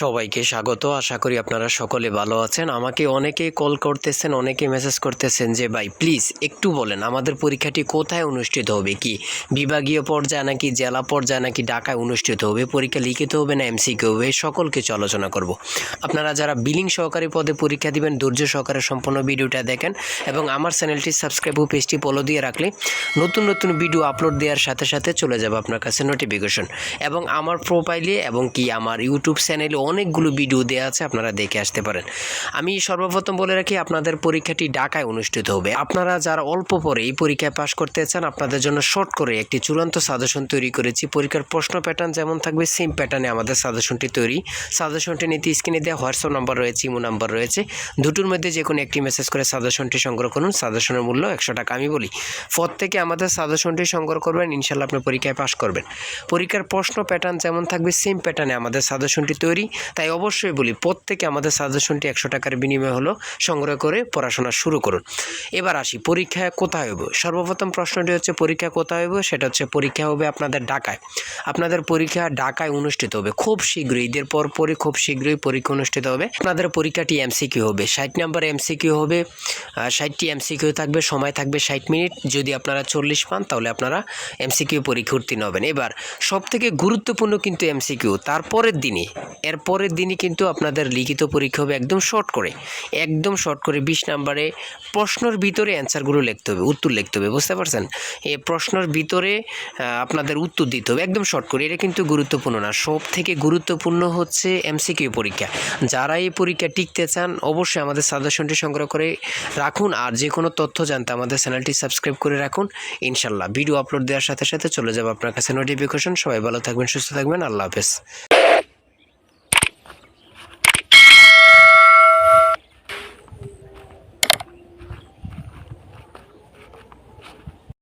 সবাইকে স্বাগত। আশা করি আপনারা সকলে ভালো আছেন। আমাকে অনেকেই কল করতেছেন অনেকে মেসেজ করতেছেন যে, ভাই প্লিজ একটু বলেন, আমাদের পরীক্ষাটি কোথায় অনুষ্ঠিত হবে? কি বিভাগীয় পর্যায়ে নাকি জেলা পর্যায়ে নাকি ঢাকায় অনুষ্ঠিত হবে? পরীক্ষা লিখিত হবে না এমসিকিউ হবে? সকল কিছু আলোচনা করব। আপনারা যারা বিলিং সহকারী পদে পরীক্ষা দিবেন, ধৈর্য সহকারে সম্পূর্ণ ভিডিওটা দেখেন এবং আমার চ্যানেলটি সাবস্ক্রাইব ও পেজটি ফলো দিয়ে রাখলে নতুন নতুন ভিডিও আপলোড দেওয়ার সাথে সাথে চলে যাবে আপনার কাছে নোটিফিকেশন এবং আমার প্রোফাইলে এবং কি আমার ইউটিউব চ্যানেলে অনেকগুলো ভিডিও দেওয়া আছে, আপনারা দেখে আসতে পারেন। আমি সর্বপ্রথম বলে রাখি, আপনাদের পরীক্ষাটি ঢাকায় অনুষ্ঠিত হবে। আপনারা যারা অল্প পরে এই পরীক্ষায় পাশ করতে চান, আপনাদের জন্য শর্ট করে একটি চূড়ান্ত সাজেশন তৈরি করেছি। পরীক্ষার প্রশ্ন প্যাটার্ন যেমন থাকবে সেম প্যাটার্নে আমাদের সাজেশনটি তৈরি। সাজেশনটি নিতে স্ক্রিনে দেওয়া হোয়াটসঅ্যাপ নাম্বার রয়েছে ইমো নাম্বার রয়েছে। দুটোর মধ্যে যে কোনো একটি মেসেজ করে সাজেশনটি সংগ্রহ করুন। সাজেশনের মূল্য একশো টাকা, আমি বলি। প্রত্যেকে আমাদের সাজেশনটি সংগ্রহ করবেন, ইনশাল্লাহ আপনি পরীক্ষায় পাশ করবেন। পরীক্ষার প্রশ্ন প্যাটার্ন যেমন থাকবে সেম প্যাটার্নে আমাদের সাজেশনটি তৈরি। তাই অবশ্যই বলি প্রত্যেকে আমাদের সাজেশনটি একশো টাকার বিনিময়ে হলো সংগ্রহ করে পড়াশোনা শুরু করুন। এবার আসি, পরীক্ষা কোথায় হবে সর্বপ্রথম প্রশ্নটি হচ্ছে, পরীক্ষা কোথায় হবে সেটা হচ্ছে, পরীক্ষা হবে আপনাদের ঢাকায়। আপনাদের পরীক্ষা ঢাকায় অনুষ্ঠিত হবে। খুব শীঘ্রই, ঈদের পর পরই খুব শীঘ্রই পরীক্ষা অনুষ্ঠিত হবে। আপনাদের পরীক্ষাটি এমসিকিউ হবে। ষাট নাম্বার এমসিকিউ হবে। ষাটটি এমসিকিউ থাকবে, সময় থাকবে ষাট মিনিট। যদি আপনারা চল্লিশ পান, তাহলে আপনারা এমসিকিউ পরীক্ষা উত্তীর্ণ হবেন। এবার সব থেকে গুরুত্বপূর্ণ কিন্তু এমসিকিউ তারপরের দিনে এর পরের দিনই কিন্তু আপনাদের লিখিত পরীক্ষা হবে একদম শর্ট করে। একদম শর্ট করে বিশ নাম্বারে প্রশ্নের ভিতরে অ্যান্সারগুলো লিখতে হবে, উত্তর লিখতে হবে, বুঝতে পারছেন? এই প্রশ্নের ভিতরে আপনাদের উত্তর দিতে হবে, একদম শর্ট করে, এটা কিন্তু গুরুত্বপূর্ণ না। সব থেকে গুরুত্বপূর্ণ হচ্ছে এমসিকিউ পরীক্ষা। যারা এই পরীক্ষা টিকতে চান, অবশ্যই আমাদের সাজেশনটি সংগ্রহ করে রাখুন, আর যে কোনো তথ্য জানতে আমাদের চ্যানেলটি সাবস্ক্রাইব করে রাখুন। ইনশাল্লাহ ভিডিও আপলোড দেওয়ার সাথে সাথে চলে যাবে আপনার কাছে নোটিফিকেশন সবাই ভালো থাকবেন, সুস্থ থাকবেন, আল্লাহ হাফেজ।